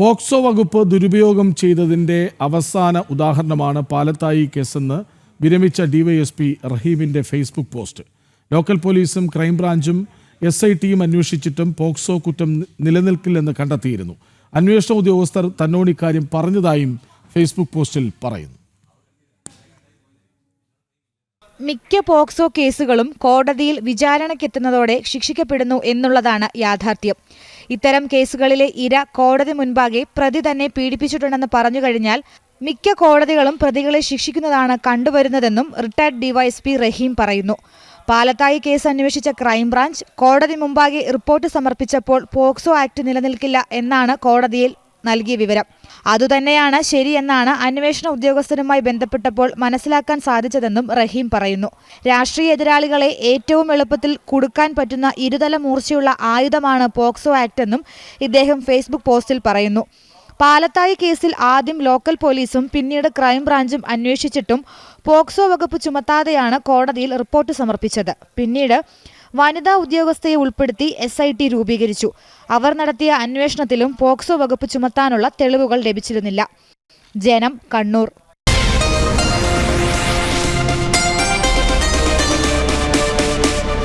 POCSO വകുപ്പ് ദുരുപയോഗം ചെയ്തതിന്റെ അവസാന ഉദാഹരണമാണ് പാലത്തായി കേസെന്ന് വിരമിച്ച ഡിവൈഎസ്പി റഹീമിന്റെ ഫേസ്ബുക്ക് പോസ്റ്റ്. ലോക്കൽ പോലീസും ക്രൈംബ്രാഞ്ചും എസ് ഐ ടിയും അന്വേഷിച്ചിട്ടും പോക്സോ കുറ്റം നിലനിൽക്കില്ലെന്ന് കണ്ടെത്തിയിരുന്നു. അന്വേഷണ ഉദ്യോഗസ്ഥർ തന്നോട് ഇക്കാര്യം പറഞ്ഞതായും ഫേസ്ബുക്ക് പോസ്റ്റിൽ പറയുന്നു. മിക്ക പോക്സോ കേസുകളും കോടതിയിൽ വിചാരണയ്ക്കെത്തുന്നതോടെ ശിക്ഷിക്കപ്പെടുന്നു എന്നുള്ളതാണ് യാഥാർത്ഥ്യം. ഇത്തരം കേസുകളിലെ ഇര കോടതി മുൻപാകെ പ്രതി തന്നെ പീഡിപ്പിച്ചിട്ടുണ്ടെന്ന് പറഞ്ഞു കഴിഞ്ഞാൽ മിക്ക കോടതികളും പ്രതികളെ ശിക്ഷിക്കുന്നതാണ് കണ്ടുവരുന്നതെന്നും റിട്ടയർഡ് ഡിവൈഎസ്പി റഹീം പറയുന്നു. പാലത്തായി കേസ് അന്വേഷിച്ച ക്രൈംബ്രാഞ്ച് കോടതി മുമ്പാകെ റിപ്പോർട്ട് സമർപ്പിച്ചപ്പോൾ പോക്സോ ആക്ട് നിലനിൽക്കില്ല എന്നാണ് കോടതിയിൽ നൽകിയ വിവരം. അതുതന്നെയാണ് ശരിയെന്നാണ് അന്വേഷണ ഉദ്യോഗസ്ഥരുമായി ബന്ധപ്പെട്ടപ്പോൾ മനസ്സിലാക്കാൻ സാധിച്ചതെന്നും റഹീം പറയുന്നു. രാഷ്ട്രീയ എതിരാളികളെ ഏറ്റവും എളുപ്പത്തിൽ കുടുക്കാൻ പറ്റുന്ന ഇരുതല മൂർച്ചയുള്ള ആയുധമാണ് പോക്സോ ആക്ട് എന്നും ഇദ്ദേഹം ഫേസ്ബുക്ക് പോസ്റ്റിൽ പറയുന്നു. പാലത്തായി കേസിൽ ആദ്യം ലോക്കൽ പോലീസും പിന്നീട് ക്രൈംബ്രാഞ്ചും അന്വേഷിച്ചിട്ടും പോക്സോ വകുപ്പ് ചുമത്താതെയാണ് കോടതിയിൽ റിപ്പോർട്ട് സമർപ്പിച്ചത്. പിന്നീട് വനിതാ ഉദ്യോഗസ്ഥയെ ഉൾപ്പെടുത്തി എസ് ഐ ടി രൂപീകരിച്ചു. അവർ നടത്തിയ അന്വേഷണത്തിലും പോക്സോ വകുപ്പ് ചുമത്താനുള്ള തെളിവുകൾ ലഭിച്ചിരുന്നില്ല. ജനം കണ്ണൂർ